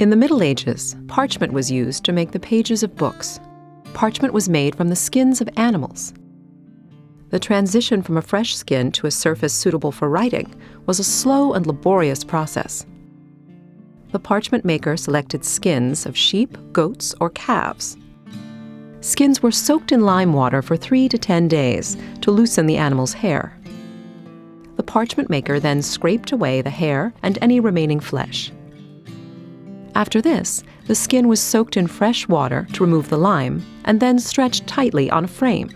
In the Middle Ages, parchment was used to make the pages of books. Parchment was made from the skins of animals. The transition from a fresh skin to a surface suitable for writing was a slow and laborious process. The parchment maker selected skins of sheep, goats, or calves. Skins were soaked in lime water for three to ten days to loosen the animal's hair. The parchment maker then scraped away the hair and any remaining flesh. After this, the skin was soaked in fresh water to remove the lime and then stretched tightly on a frame.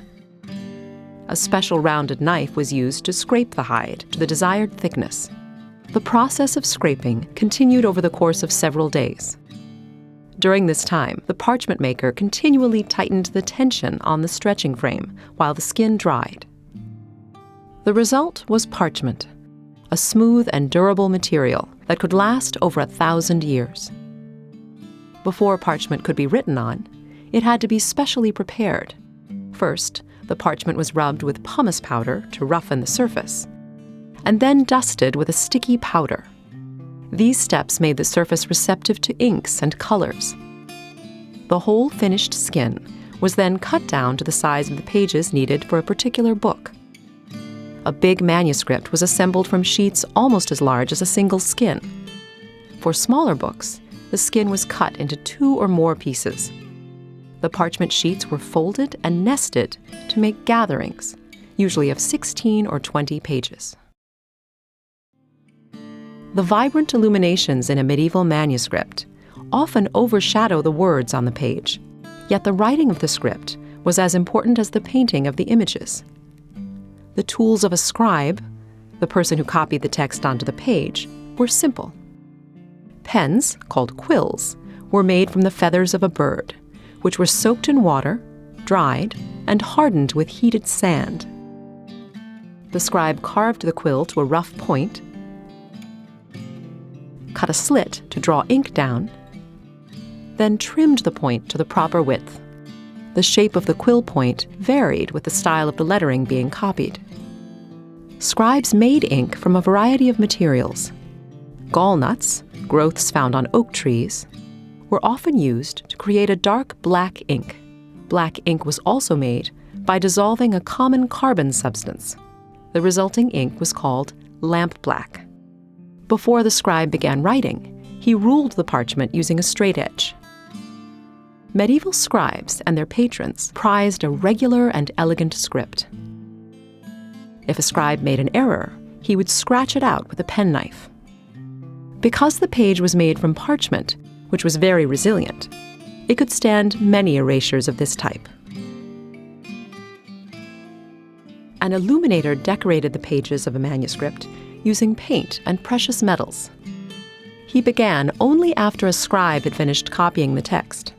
A special rounded knife was used to scrape the hide to the desired thickness. The process of scraping continued over the course of several days. During this time, the parchment maker continually tightened the tension on the stretching frame while the skin dried. The result was parchment, a smooth and durable material that could last over a thousand years. Before parchment could be written on, it had to be specially prepared. First, the parchment was rubbed with pumice powder to roughen the surface, and then dusted with a sticky powder. These steps made the surface receptive to inks and colors. The whole finished skin was then cut down to the size of the pages needed for a particular book. A big manuscript was assembled from sheets almost as large as a single skin. For smaller books, the skin was cut into two or more pieces. The parchment sheets were folded and nested to make gatherings, usually of 16 or 20 pages. The vibrant illuminations in a medieval manuscript often overshadow the words on the page, yet the writing of the script was as important as the painting of the images. The tools of a scribe, the person who copied the text onto the page, were simple. Pens, called quills, were made from the feathers of a bird, which were soaked in water, dried, and hardened with heated sand. The scribe carved the quill to a rough point cut a slit to draw ink down, then trimmed the point to the proper width. The shape of the quill point varied with the style of the lettering being copied. Scribes made ink from a variety of materials. Gallnuts, growths found on oak trees, were often used to create a dark black ink. Black ink was also made by dissolving a common carbon substance. The resulting ink was called lamp black. Before the scribe began writing, he ruled the parchment using a straight edge. Medieval scribes and their patrons prized a regular and elegant script. If a scribe made an error, he would scratch it out with a penknife. Because the page was made from parchment, which was very resilient, it could stand many erasures of this type. An illuminator decorated the pages of a manuscript using paint and precious metals. He began only after a scribe had finished copying the text.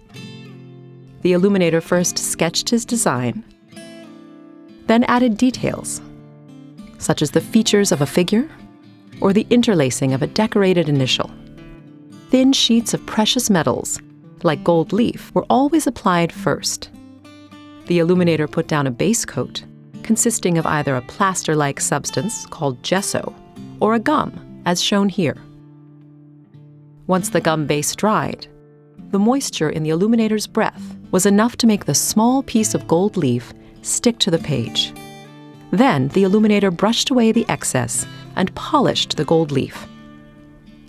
The illuminator first sketched his design, then added details, such as the features of a figure or the interlacing of a decorated initial. Thin sheets of precious metals, like gold leaf, were always applied first. The illuminator put down a base coat consisting of either a plaster like substance called gesso or a gum, as shown here. Once the gum base dried, the moisture in the illuminator's breath was enough to make the small piece of gold leaf stick to the page. Then the illuminator brushed away the excess and polished the gold leaf.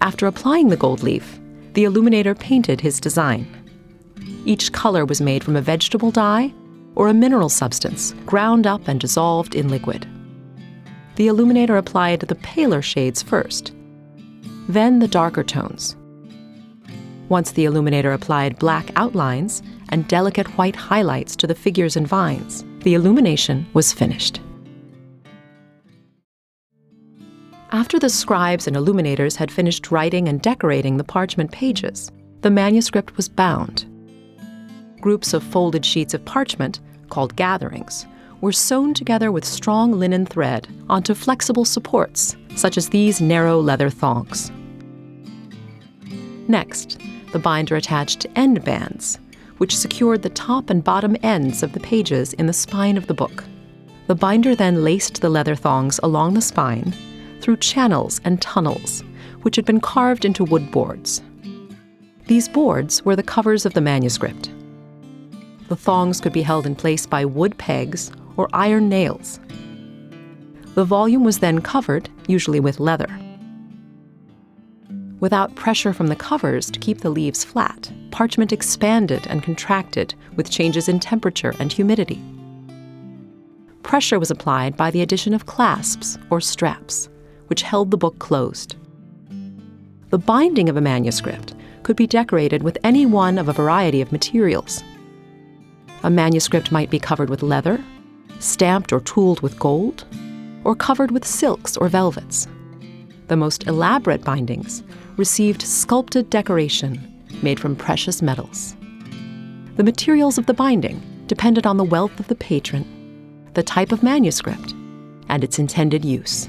After applying the gold leaf, the illuminator painted his design. Each color was made from a vegetable dye or a mineral substance ground up and dissolved in liquid the illuminator applied the paler shades first, then the darker tones. Once the illuminator applied black outlines and delicate white highlights to the figures and vines, the illumination was finished. After the scribes and illuminators had finished writing and decorating the parchment pages, the manuscript was bound. Groups of folded sheets of parchment, called gatherings, were sewn together with strong linen thread onto flexible supports, such as these narrow leather thongs. Next, the binder attached end bands, which secured the top and bottom ends of the pages in the spine of the book. The binder then laced the leather thongs along the spine through channels and tunnels, which had been carved into wood boards. These boards were the covers of the manuscript. The thongs could be held in place by wood pegs or iron nails. The volume was then covered, usually with leather. Without pressure from the covers to keep the leaves flat, parchment expanded and contracted with changes in temperature and humidity. Pressure was applied by the addition of clasps or straps, which held the book closed. The binding of a manuscript could be decorated with any one of a variety of materials. A manuscript might be covered with leather, stamped or tooled with gold, or covered with silks or velvets. The most elaborate bindings received sculpted decoration made from precious metals. The materials of the binding depended on the wealth of the patron, the type of manuscript, and its intended use.